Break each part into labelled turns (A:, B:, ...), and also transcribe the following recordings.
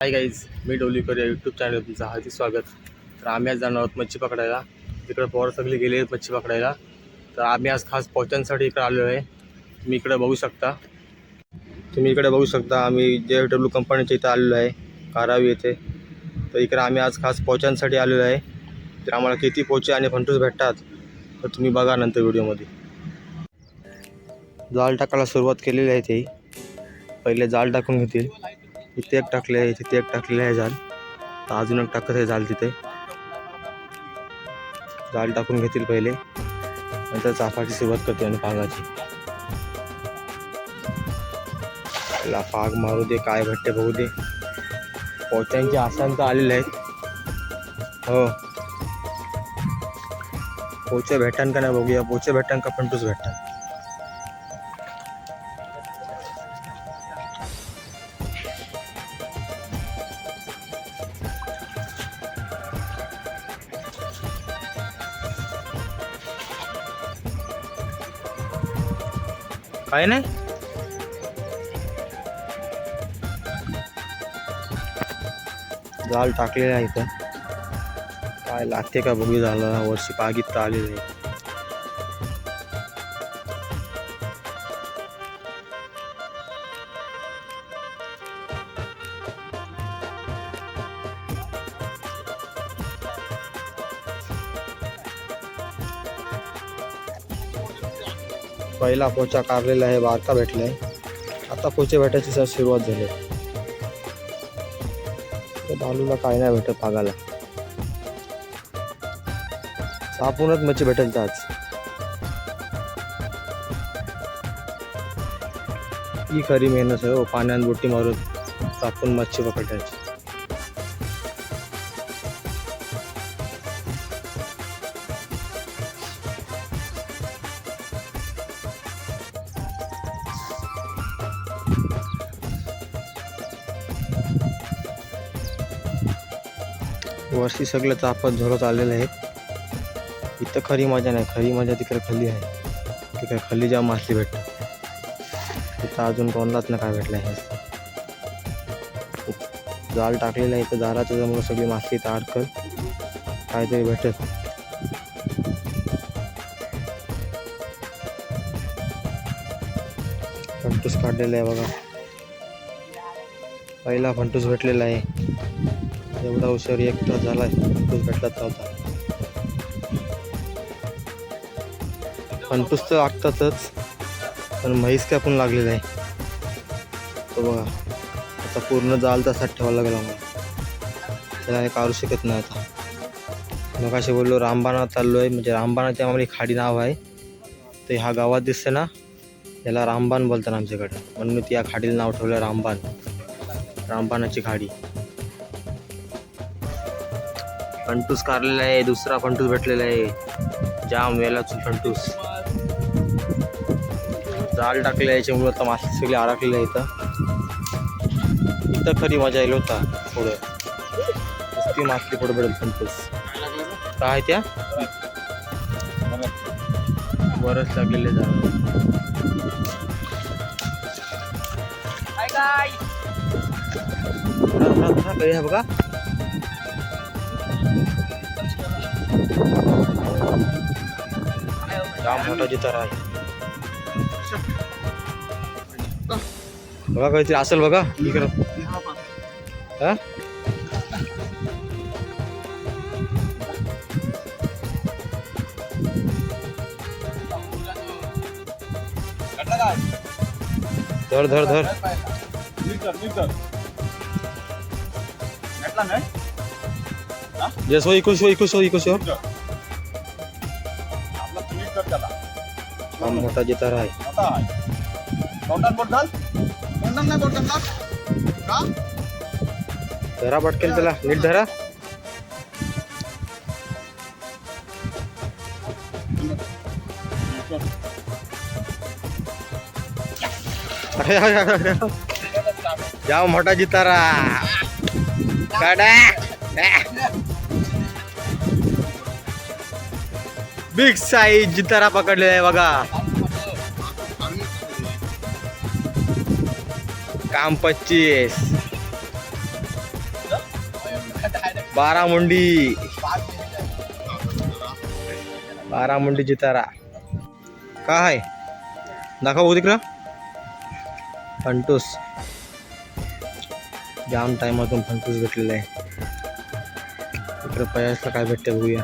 A: Hi guys मी डोलीकर या YouTube channel तुमचं हार्दिक स्वागत. तर आम्ही आज जाणार आहोत मच्छी पकडायला. तिकडे पोरं सगळे गेले आहेत मच्छी पकडायला. तर आम्ही आज खास पोहोचण्यासाठी इकडे आलेलो आहे तुम्ही इकडे बघू शकता. तुम्ही इकडे बघू शकता आम्ही जे डब्ल्यू कंपनीच्या इथं आलेलो आहे कारावी येथे. तर इकडे आम्ही आज खास पोहोचण्यासाठी आलेलो आहे. तर आम्हाला किती पोचे आणि फंटूस भेटतात तर तुम्ही बघा नंतर व्हिडिओमध्ये. जाळ टाकायला सुरुवात केलेली आहे ते. पहिले जाळ टाकून घेतील. इथे एक टाकले आहे तिथे एक टाकलेलं आहे जाल तर अजून एक टाकत आहे जाल तिथे. जाल टाकून घेतील पहिले. नंतर चाफाची सुरुवात करते आणि पागाची त्याला पाग मारू दे काय भेटते बघू दे. पोत्यांचे आसान तर आलेले आहेत. हो. पोचे भेटान का नाही बघूया. पोचे भेटान का पंटूच भेटतात काय नाही जाल टाकलेला आहे इथं. काय लागते का बघू झालं. वर्षी पागीत आलेलं आहे. पहिला पोचा काढलेला आहे बारका भेटलाय. आता पोचे भेटायची सर सुरुवात झाली. तर दालूला काय नाही भेटत पागाला. सापूनच मच्छी भेटेल तर आज. ही खरी मेहनत आहे हो पाण्यात बोटी मारून सापून मच्छी पकडायची. वरती सगळं तापत झोरत आलेलं आहे इथं खरी मजा नाही. खरी मजा तिकडे खाली आहे. तिकडे खाली ज्या मासली भेटतात. तिथं अजून कोणालाच ना काय भेटलं आहे जाल टाकलेलं आहे. इथं जाळा त्याच्यामुळे सगळी मासली इथं अडकल काहीतरी भेटत फंटूस काढलेला आहे बघा. पहिला फंटूस भेटलेला आहे. एवढा हुशार एक तास झाला फंटूस भेटलाच नव्हता फंटूस तर आखतातच पण म्हैस काय पण लागलेला आहे. तो बघा आता पूर्ण जाल तसाच ठेवावा लागला मला. त्याला काढू शकत नाही आता. मग असे बोललो रामबाणा चाललो आहे म्हणजे रामबाणाच्या आम्हाला खाडी नाव आहे. तर ह्या गावात दिसते ना याला रामबाण बोलतात आमच्याकडे. म्हणून मी त्या खाडीला नाव ठेवलं रामबाण. रामबाणाची खाडी. फंटूस काढलेला आहे दुसरा फंटूस भेटलेला आहे. जाम वेलाच फंटूस. जाल टाकले याच्यामुळे आता मासे सगळे अडकलेले आहे इथं इथं खरी मजा येईल होता पुढं. नुसती मासली पुढे पडेल फंटूस. काय त्या? बरंच लागलेले आहे बघा. जाम मोठा जितार आहे. बघा काहीतरी असेल बघा इकडं. हा? धर धर धर. येस हो इकुश हो इकुश हो इकुश हो हा मोठा जितार आहे. धरा पटकेल त्याला नीट धरा. अरे, अरे, अरे, अरे. जाओ मोठा जितारा काढा. बिग साईज जितारा पकडलेला आहे बघा. काम पच्चीस. बारामुंडी बारामुंडी जितारा. काय आहे दाखव बघू तिकडं. फंटूस. जाम टायमातून फंटूस भेटलेला आहे. इकडं पयासला काय भेटते बघूया.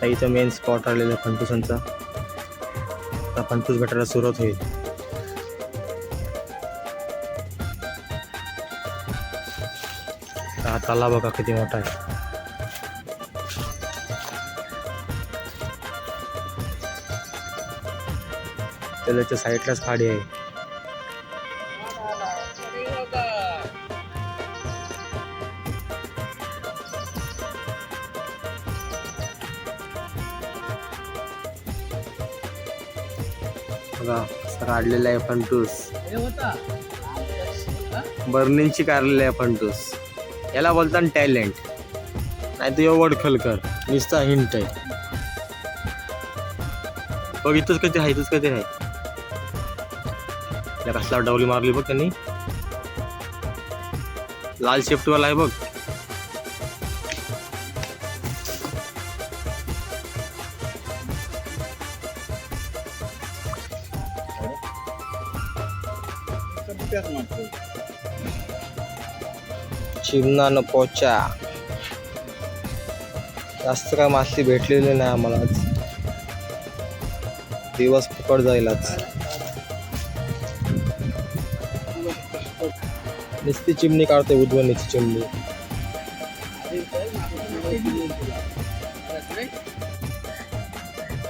A: आता इथं मेन स्पॉट आलेला फंटूसांचा आता फंटूस भेटायला सुरुवात होईल. हा तलाव बघा किती मोठा आहे. त्याच्या साईडलाच खाडी आहे. बघा काढलेलं आहे फंटूस बर्निंगची काढलेली आहे फंटूस याला बोलतात टॅलेंट. नाही तर एवढ खलकर. नुसता हिंट आहे. बघ इथंच कधी आहे इथंच कधी आहे. कसला डवली मारली बघ त्यांनी. लाल शेफ्टवाला आहे बघ. चिमणा न पोचा. जास्त काय मासे भेटलेली नाही आम्हाला आज. दिवस फुकट जाईल आज. नुसती चिमणी काढते उद्वनीची चिमणी.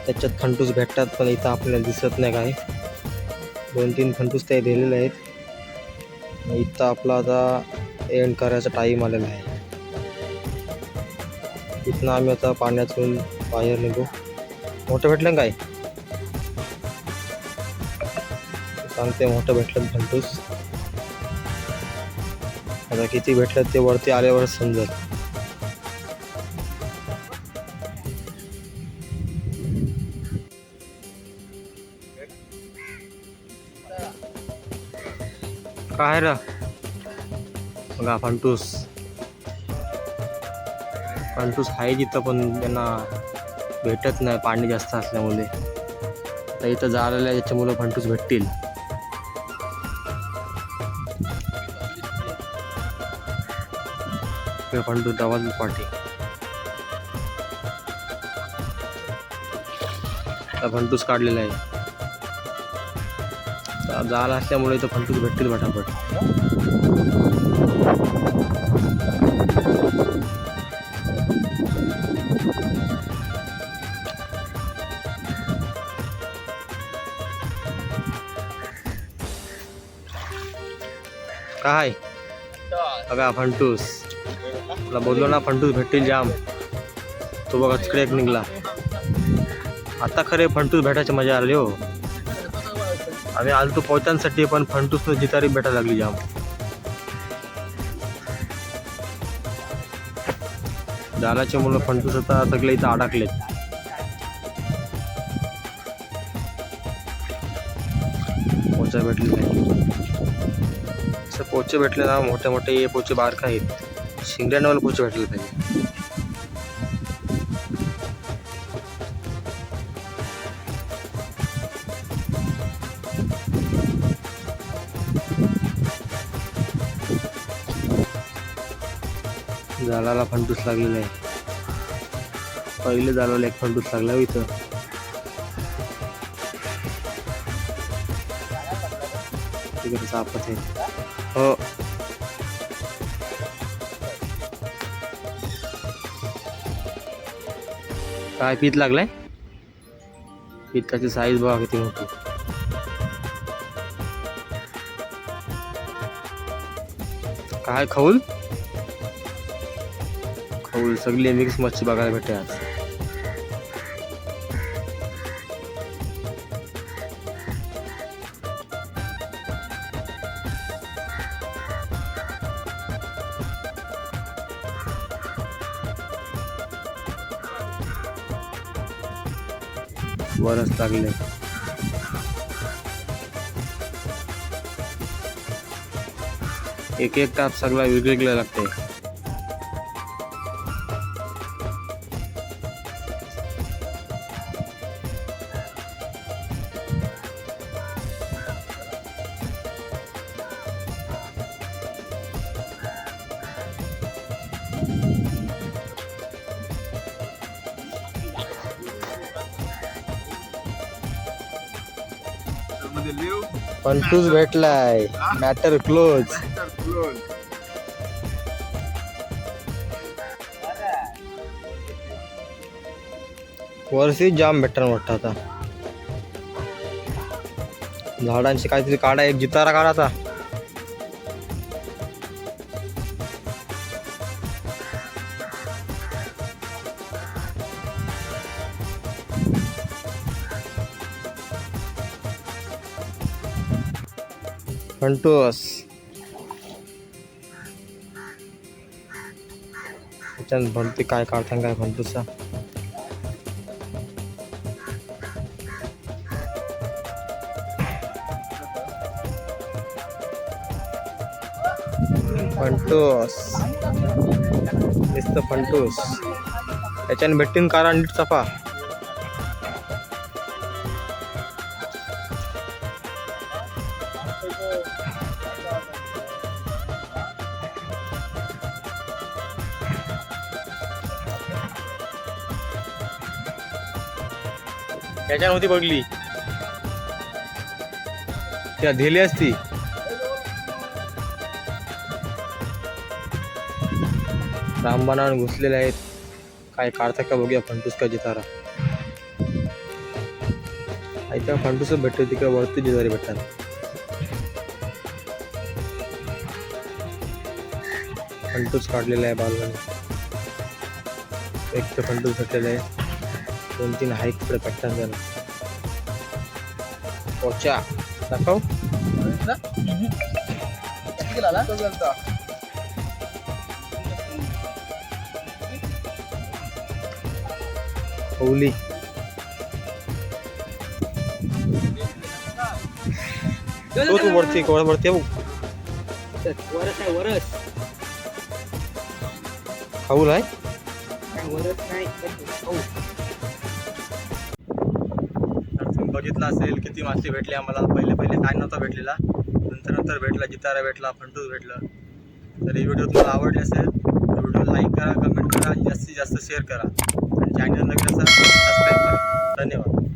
A: त्याच्यात खंटूस भेटतात पण इथं आपल्याला दिसत नाही काही. दोन तीन खंटूस ते दिलेले आहेत. इथं आपला आता एंड करायचा टाईम आलेला आहे. इथनं आम्ही आता पाण्यातून बाहेर निघू. मोठं भेटलं काय? सांगते मोठं भेटलं फंटूस आता किती भेटलं ते वरती आल्यावरच समजेल. काय रा? बघा फंटूस. फंटूस आहे तिथं पण त्यांना भेटत नाही पाणी जास्त असल्यामुळे. तर इथं झालेलं आहे त्याच्यामुळं फंटूस भेटतील. फंटूस डबल पाठी. आता फंटूस काढलेला आहे. जाल जाळ असल्यामुळे इथं फंटूस भेटतील पटापट. काय? बघा फंटूस. तुला बोललो ना फंटूस भेटतील जाम. तो बघा तिकडे एक निघला. आता खरे फंटूस भेटायची मजा आली हो. आम्ही तू पोहतांसाठी पण फंटूस जितारी भेटायला लागली जाम. दाराचे मुलं फंटू आता सगळे इथं अडकलेत. पोचा भेटले नाही. पोचे भेटले ना मोठे मोठे पोचे बारका आहेत. शिंगड्यांवर पोचे भेटले पाहिजे झाडाला फंटूस लागलेला आहे. पहिले झाडाला एक फंटूस लागला हो इथं. तिकडे सापत आहे. हो. काय पीत लागलाय? पित्ताची साईज बघा किती मोठी. काय खाऊन? फूल सगळी मिक्स मच्छी बघायला भेटते आज. वरच लागले एक एक ताप सगळा वेगवेगळा लागते. पंटूच भेटलाय. मॅटर क्लोज वर्षी जाम भेटणार वाटतं आता. झाडांची काहीतरी काढा एक जितारा काढाचा फंटोस त्याच्यात भरते काय काढता काय फंटूसचा फंटोस नुसतं फंटूस त्याच्याने भेटतील कारण नीट चपा त्याच्या नव्हती बघली. त्या धेली असती. रामबाणावर घुसलेले आहेत. काय काढता का बघूया फंटूस का जितारा. त्या फंटूस भेटतो तिकडे वरती जितारी भेटतात. फंटूस काढलेला आहे बालवाने एक तर फंटूस भेटलेला आहे. दोन तीन हाईक पुढे पट्ट्यात झाला पोचा. दाखव. होली तो तू वरती कोण वरती आहे.
B: वरस आहे वरस.
A: खाऊ आहे?
B: वरस नाही
A: बघितलं असेल किती मासे भेटले आम्हाला पहिले पहिले काय नव्हता भेटलेला नंतर नंतर भेटला जितारा भेटला फंटूस भेटलं. तर ही व्हिडिओ तुम्हाला आवडली असेल तर व्हिडिओ लाईक करा कमेंट करा आणि जास्तीत जास्त शेअर करा. आणि चॅनल नवीन असा सबस्क्राईब करा. धन्यवाद.